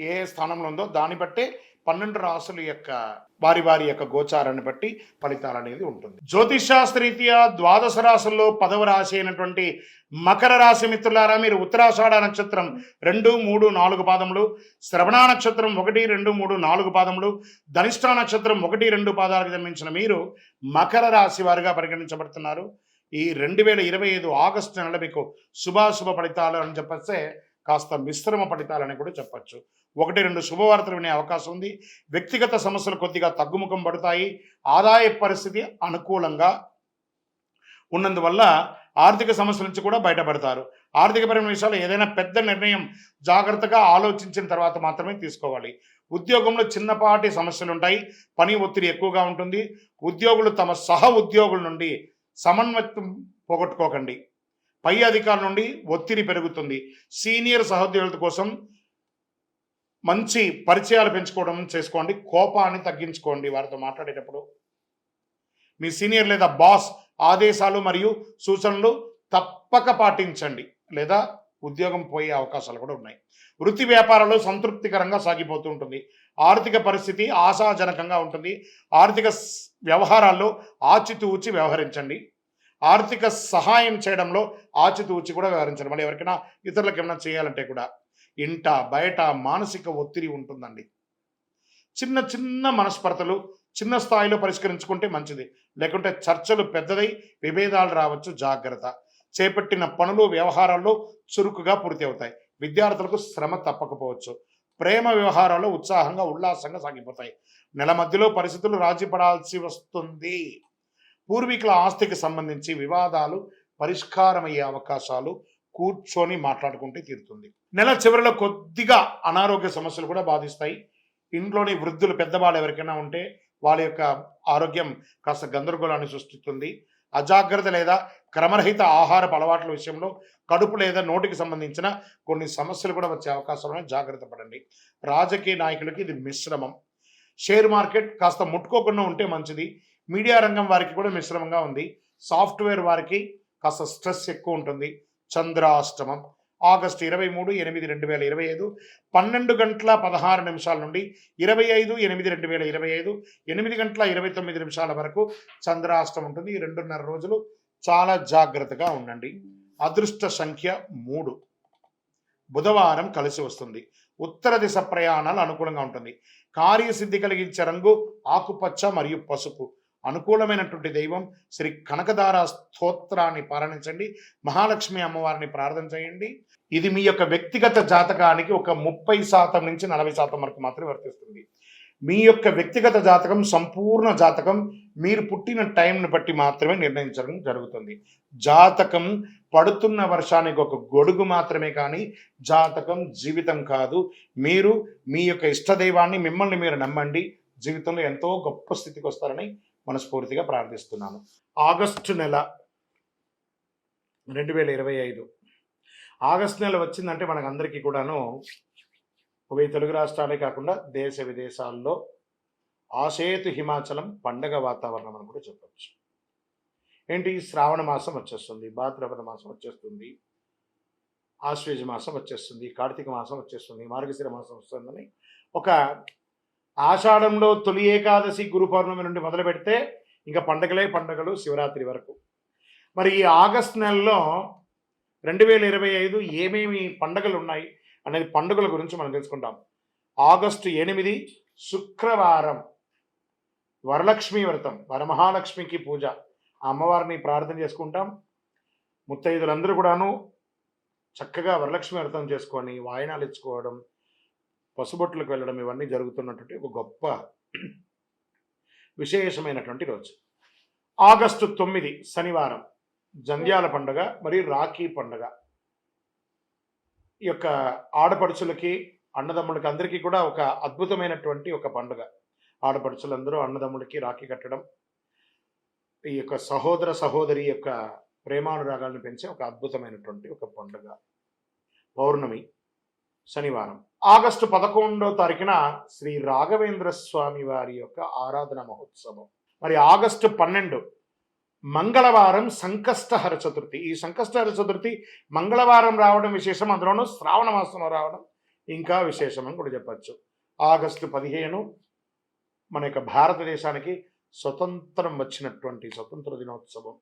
ఏ స్థానంలో ఉందో దాన్ని బట్టే పన్నెండు రాసుల యొక్క వారి వారి యొక్క గోచారాన్ని బట్టి ఫలితాలు అనేది ఉంటుంది. జ్యోతిషాస్త్రరీత్యా ద్వాదశ రాశుల్లో పదవ రాశి అయినటువంటి మకర రాశి మిత్రులారా మీరు ఉత్తరాషాఢ నక్షత్రం రెండు మూడు నాలుగు పాదములు శ్రవణ నక్షత్రం ఒకటి రెండు మూడు నాలుగు పాదములు ధనిష్ట నక్షత్రం ఒకటి రెండు పాదాలకు జన్మించిన మీరు మకర రాశి వారిగా పరిగణించబడుతున్నారు. ఈ రెండు వేల ఇరవై ఐదు ఆగస్టు నెల మీకు శుభాశుభ ఫలితాలు అని చెప్పస్తే కాస్త మిశ్రమ ఫలితాలని కూడా చెప్పచ్చు. ఒకటి రెండు శుభవార్తలు వినే అవకాశం ఉంది. వ్యక్తిగత సమస్యలు కొద్దిగా తగ్గుముఖం పడతాయి. ఆదాయ పరిస్థితి అనుకూలంగా ఉన్నందువల్ల ఆర్థిక సమస్యల నుంచి కూడా బయటపడతారు. ఆర్థికపరమైన విషయాలు ఏదైనా పెద్ద నిర్ణయం జాగ్రత్తగా ఆలోచించిన తర్వాత మాత్రమే తీసుకోవాలి. ఉద్యోగంలో చిన్నపాటి సమస్యలు ఉంటాయి. పని ఒత్తిడి ఎక్కువగా ఉంటుంది. ఉద్యోగులు తమ సహ ఉద్యోగుల నుండి సమన్వయం పోగొట్టుకోకండి. పై అధికారుల నుండి ఒత్తిడి పెరుగుతుంది. సీనియర్ సహోద్యోగుల కోసం మంచి పరిచయాలు పెంచుకోవడం చేసుకోండి. కోపాన్ని తగ్గించుకోండి వారితో మాట్లాడేటప్పుడు. మీ సీనియర్ లేదా బాస్ ఆదేశాలు మరియు సూచనలు తప్పక పాటించండి. లేదా ఉద్యోగం పోయే అవకాశాలు కూడా ఉన్నాయి. వృత్తి వ్యాపారాలు సంతృప్తికరంగా సాగిపోతూ ఉంటుంది. ఆర్థిక పరిస్థితి ఆశాజనకంగా ఉంటుంది. ఆర్థిక వ్యవహారాల్లో ఆచితూచి వ్యవహరించండి. ఆర్థిక సహాయం చేయడంలో ఆచితూచి కూడా వ్యవహరించడం. మళ్ళీ ఎవరికైనా ఇతరులకు ఏమైనా చేయాలంటే కూడా ఇంట బయట మానసిక ఒత్తిడి ఉంటుందండి. చిన్న చిన్న మనస్పర్ధలు చిన్న స్థాయిలో పరిష్కరించుకుంటే మంచిది. లేకుంటే చర్చలు పెద్దదై విభేదాలు రావచ్చు. జాగ్రత్త. చేపట్టిన పనులు వ్యవహారాల్లో చురుకుగా పూర్తి అవుతాయి. విద్యార్థులకు శ్రమ తప్పకపోవచ్చు. ప్రేమ వ్యవహారాల్లో ఉత్సాహంగా ఉల్లాసంగా సాగిపోతాయి. నెల మధ్యలో పరిస్థితులు రాజీ పడాల్సి వస్తుంది. పూర్వీకుల ఆస్తికి సంబంధించి వివాదాలు పరిష్కారమయ్యే అవకాశాలు కూర్చొని మాట్లాడుకుంటే తీరుతుంది. నెల చివరిలో కొద్దిగా అనారోగ్య సమస్యలు కూడా బాధిస్తాయి. ఇంట్లోని వృద్ధులు పెద్దవాళ్ళు ఎవరికైనా ఉంటే వాళ్ళ యొక్క ఆరోగ్యం కాస్త గందరగోళాన్ని సృష్టిస్తుంది. అజాగ్రత్త లేదా క్రమరహిత ఆహారపు అలవాట్ల విషయంలో కడుపు లేదా నోటికి సంబంధించిన కొన్ని సమస్యలు కూడా వచ్చే అవకాశం జాగ్రత్త పడండి. రాజకీయ నాయకులకి ఇది మిశ్రమం. షేర్ మార్కెట్ కాస్త ముట్టుకోకుండా ఉంటే మంచిది. మీడియా రంగం వారికి కూడా మిశ్రమంగా ఉంది. సాఫ్ట్వేర్ వారికి కాస్త స్ట్రెస్ ఎక్కువ ఉంటుంది. చంద్రాష్టమం. ఆగస్టు ఇరవై మూడు ఎనిమిది రెండు వేల ఇరవై ఐదు. పన్నెండు గంటల పదహారు నిమిషాల నుండి ఇరవై ఐదు ఎనిమిది రెండు వేల ఇరవై ఐదు. ఎనిమిది గంటల ఇరవై తొమ్మిది నిమిషాల వరకు చంద్రాష్టం ఉంటుంది. ఈ రెండున్నర రోజులు చాలా జాగ్రత్తగా ఉండండి. అదృష్ట సంఖ్య మూడు. బుధవారం కలిసి వస్తుంది. ఉత్తర దిశ ప్రయాణాలు అనుకూలంగా ఉంటుంది. కార్యసిద్ధి కలిగించే రంగు ఆకుపచ్చ మరియు పసుపు. అనుకూలమైనటువంటి దైవం శ్రీ కనకదార స్తోత్రాన్ని పారణించండి మహాలక్ష్మి అమ్మవారిని ప్రార్థన చేయండి. ఇది మీ యొక్క వ్యక్తిగత జాతకానికి ఒక ముప్పై శాతం నుంచి నలభై శాతం వరకు మాత్రమే వర్తిస్తుంది. మీ యొక్క వ్యక్తిగత జాతకం సంపూర్ణ జాతకం మీరు పుట్టిన టైంని బట్టి మాత్రమే నిర్ణయించడం జరుగుతుంది. జాతకం పడుతున్న వర్షానికి ఒక గొడుగు మాత్రమే కానీ జాతకం జీవితం కాదు. మీరు మీ యొక్క ఇష్టదైవాన్ని మిమ్మల్ని మీరు నమ్మండి. జీవితంలో ఎంతో గొప్ప స్థితికి వస్తారని మనస్ఫూర్తిగా ప్రార్థిస్తున్నాను ఆగస్టు నెల రెండు వేల ఇరవై ఐదు. ఆగస్టు నెల వచ్చిందంటే మనకందరికీ కూడాను ఉభయ తెలుగు రాష్ట్రాలే కాకుండా దేశ విదేశాల్లో ఆసేతు హిమాచలం పండగ వాతావరణం అని కూడా చెప్పచ్చు. ఏంటి? శ్రావణ మాసం వచ్చేస్తుంది భాద్రపద మాసం వచ్చేస్తుంది ఆశ్వేజ మాసం వచ్చేస్తుంది కార్తీక మాసం వచ్చేస్తుంది మార్గశిర మాసం వస్తుందని ఒక ఆషాఢంలో తొలి ఏకాదశి గురు పౌర్ణమి నుండి మొదలు పెడితే ఇంకా పండగలే పండగలు శివరాత్రి వరకు. మరి ఈ ఆగస్ట్ నెలలో రెండు వేల ఇరవై ఐదు ఏమేమి పండగలు ఉన్నాయి? అనేది పండుగల గురించి మనం తెలుసుకుంటాం. ఆగస్టు ఎనిమిది శుక్రవారం. వరలక్ష్మి వ్రతం వరమహాలక్ష్మికి పూజ. అమ్మవారిని ప్రార్థన చేసుకుంటాం. ముత్తైదులందరూ కూడాను చక్కగా వరలక్ష్మి వ్రతం చేసుకొని వాయనాలు ఇచ్చుకోవడం పసుబొట్లకు వెళ్ళడం ఇవన్నీ జరుగుతున్నటువంటి ఒక గొప్ప విశేషమైనటువంటి రోజు. ఆగస్టు తొమ్మిది శనివారం. జంధ్యాల పండుగ మరియు రాఖీ పండుగ. ఈ యొక్క ఆడపడుచులకి అన్నదమ్ములకి అందరికీ కూడా ఒక అద్భుతమైనటువంటి ఒక పండుగ. ఆడపడుచులందరూ అన్నదమ్ములకి రాఖీ కట్టడం ఈ యొక్క సహోదర సహోదరి యొక్క ప్రేమానురాగాలను పెంచే ఒక అద్భుతమైనటువంటి ఒక పండుగ. పౌర్ణమి శనివారం. ఆగస్టు పదకొండవ తారీఖున శ్రీ రాఘవేంద్ర స్వామి వారి యొక్క ఆరాధన మహోత్సవం. మరి ఆగస్టు పన్నెండు మంగళవారం సంకష్టహర చతుర్థి. ఈ సంకష్టహర చతుర్థి మంగళవారం రావడం విశేషం అందులోనూ శ్రావణ మాసంలో రావడం ఇంకా విశేషం అని కూడా చెప్పచ్చు. ఆగస్టు పదిహేను మన యొక్క భారతదేశానికి స్వతంత్రం వచ్చినటువంటి స్వతంత్ర దినోత్సవం.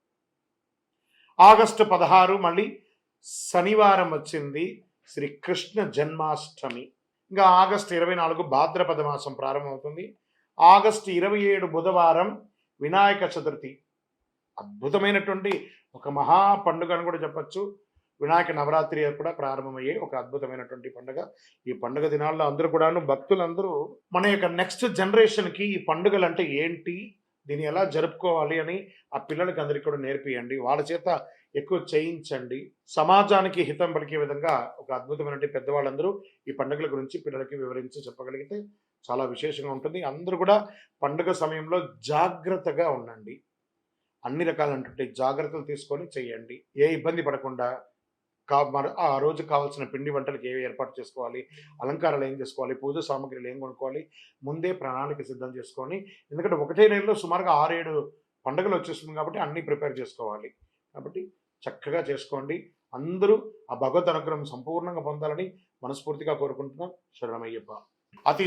ఆగస్టు పదహారు మళ్ళీ శనివారం వచ్చింది శ్రీకృష్ణ జన్మాష్టమి. ఇంకా ఆగస్టు ఇరవై నాలుగు భాద్రపద మాసం ప్రారంభమవుతుంది. ఆగస్టు ఇరవై ఏడు బుధవారం వినాయక చతుర్థి. అద్భుతమైనటువంటి ఒక మహా పండుగ అని కూడా చెప్పచ్చు. వినాయక నవరాత్రి కూడా ప్రారంభమయ్యే ఒక అద్భుతమైనటువంటి పండుగ. ఈ పండుగ దినాల్లో అందరూ కూడాను భక్తులందరూ మన యొక్క నెక్స్ట్ జనరేషన్కి ఈ పండుగలు అంటే ఏంటి? దీన్ని ఎలా జరుపుకోవాలి అని ఆ పిల్లలకి అందరికీ కూడా నేర్పియండి. వాళ్ళ చేత ఎక్కువ చేయించండి. సమాజానికి హితం పలికే విధంగా ఒక అద్భుతమైనటువంటి పెద్దవాళ్ళందరూ ఈ పండుగల గురించి పిల్లలకి వివరించి చెప్పగలిగితే చాలా విశేషంగా ఉంటుంది. అందరూ కూడా పండుగ సమయంలో జాగ్రత్తగా ఉండండి. అన్ని రకాలైనటువంటి జాగ్రత్తలు తీసుకొని చేయండి. ఏ ఇబ్బంది పడకుండా కా ఆ రోజు కావాల్సిన పిండి వంటలకు ఏవి ఏర్పాటు చేసుకోవాలి అలంకారాలు ఏం చేసుకోవాలి పూజ సామాగ్రిలు ఏం కొనుక్కోవాలి ముందే ప్రణాళిక సిద్ధం చేసుకొని ఎందుకంటే ఒకటే నెలలో సుమారుగా ఆరేడు పండుగలు వచ్చేస్తుంది కాబట్టి అన్నీ ప్రిపేర్ చేసుకోవాలి. కాబట్టి చక్కగా చేసుకోండి. అందరూ ఆ భగవద్ అనుగ్రహం సంపూర్ణంగా పొందాలని మనస్ఫూర్తిగా కోరుకుంటున్నాం. శరణమయ్యప్ప. అతి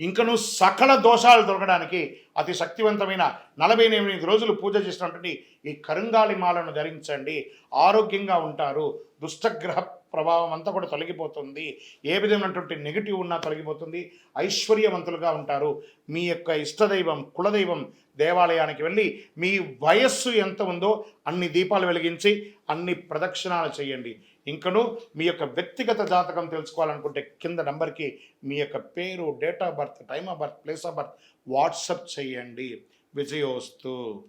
ఇంకను సకల దోషాలు దొరకడానికి అతి శక్తివంతమైన నలభై ఎనిమిది రోజులు పూజ చేసినటువంటి ఈ కరుంగాలి మాలను ధరించండి. ఆరోగ్యంగా ఉంటారు. దుష్టగ్రహ ప్రభావం అంతా కూడా తొలగిపోతుంది. ఏ విధమైనటువంటి నెగిటివ్ ఉన్నా తొలగిపోతుంది. ఐశ్వర్యవంతులుగా ఉంటారు. మీ యొక్క ఇష్టదైవం కులదైవం దేవాలయానికి వెళ్ళి మీ వయస్సు ఎంత ఉందో అన్ని దీపాలు వెలిగించి అన్ని ప్రదక్షిణాలు చేయండి. ఇంకను మీ యొక్క వ్యక్తిగత జాతకం తెలుసుకోవాలనుకుంటే కింద నంబర్కి మీ యొక్క పేరు date of birth time of birth place of birth WhatsApp చేయండి. విజయోస్తు.